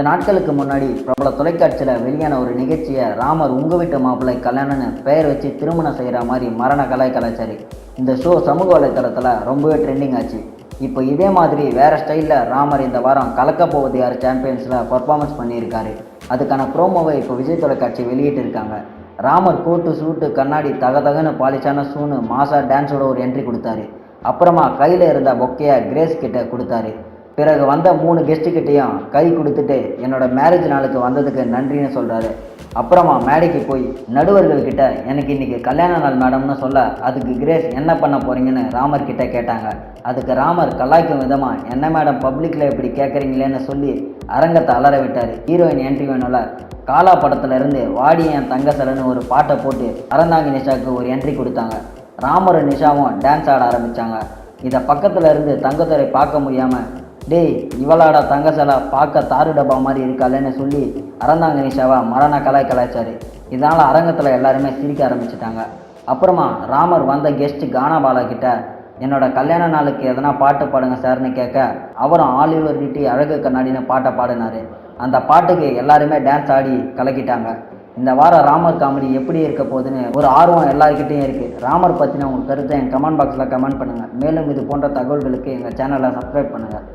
சில நாட்களுக்கு முன்னாடி பிரபல தொலைக்காட்சியில் வெளியான ஒரு நிகழ்ச்சியை ராமர் உங்க வீட்டு மாப்பிள்ளை கல்யாணம்னு பெயர் வச்சு திருமணம் செய்கிற மாதிரி மரண கலாய் கலாச்சாரி இந்த ஷோ சமூக வலைத்தளத்தில் ரொம்பவே ட்ரெண்டிங் ஆச்சு. இப்போ இதே மாதிரி வேறு ஸ்டைலில் ராமர் இந்த வாரம் கலக்க போவது யார் சாம்பியன்ஸில் பர்ஃபார்மன்ஸ் பண்ணியிருக்காரு. அதுக்கான ப்ரோமோவை இப்போ விஜய் தொலைக்காட்சி வெளியிட்டிருக்காங்க ராமர் கோட்டு சூட்டு கண்ணாடி தகதகன்னு பாலிஷான சூனு மாசா டான்ஸோட ஒரு என்ட்ரி கொடுத்தாரு. அப்புறமா கையில் இருந்த பொக்கையை கிரேஸ் கிட்ட கொடுத்தாரு. பிறகு வந்த மூணு கெஸ்ட்டுக்கிட்டேயும் கை கொடுத்துட்டு என்னோட மேரேஜ் நாளுக்கு வந்ததுக்கு நன்றின்னு சொல்கிறாரு அப்புறமா மேடைக்கு போய் நடுவர்கள்கிட்ட எனக்கு இன்றைக்கி கல்யாண நாள் மேடம்னு சொல்ல அதுக்கு கிரேஸ் என்ன பண்ண போகிறீங்கன்னு ராமர் கிட்டே கேட்டாங்க. அதுக்கு ராமர் கலாய்க்கும் விதமாக என்ன மேடம் பப்ளிக்கில் இப்படி கேட்குறீங்களேன்னு சொல்லி அரங்கத்தை அலற விட்டார். ஹீரோயின் என்ட்ரி வேணும்ல. காலா படத்துலேருந்து வாடி என் தங்க சலன்னு ஒரு பாட்டை போட்டு அறந்தாங்கி நிஷாவுக்கு ஒரு என்ட்ரி கொடுத்தாங்க. ராமரும் நிஷாவும் டான்ஸ் ஆட ஆரம்பித்தாங்க இதை பக்கத்தில் இருந்து தங்கத்துறை பார்க்க முடியாமல் டேய் இவளாடா தங்க பார்க்க தாரு டப்பா மாதிரி இருக்காளேன்னு சொல்லி அறந்தாங்க நிஷாவா மரண கலாய் கலாய்ச்சாரு. இதனால் அரங்கத்தில் எல்லாருமே சிரிக்க ஆரம்பிச்சிட்டாங்க. அப்புறமா ராமர் வந்த கெஸ்ட் கானாபாலா கிட்ட என்னோட கல்யாண நாளுக்கு எதனா பாட்டு பாடுங்க சார்னு கேட்க அவரும் ஆலிவர் டிட்டி அழகு கண்ணாடின்னு பாட்டை பாடினாரு. அந்த பாட்டுக்கு எல்லாருமே டான்ஸ் ஆடி கலக்கிட்டாங்க. இந்த வாரம் ராமர் காமெடி எப்படி இருக்க போகுதுன்னு ஒரு ஆர்வம் எல்லாருக்கிட்டையும் இருக்குது ராமர் பற்றின உங்கள் கருத்தை என் கமெண்ட் பாக்ஸில் கமெண்ட் பண்ணுங்கள் மேலும் இது போன்ற தகவல்களுக்கு எங்கள் சேனலை சப்ஸ்கிரைப் பண்ணுங்கள்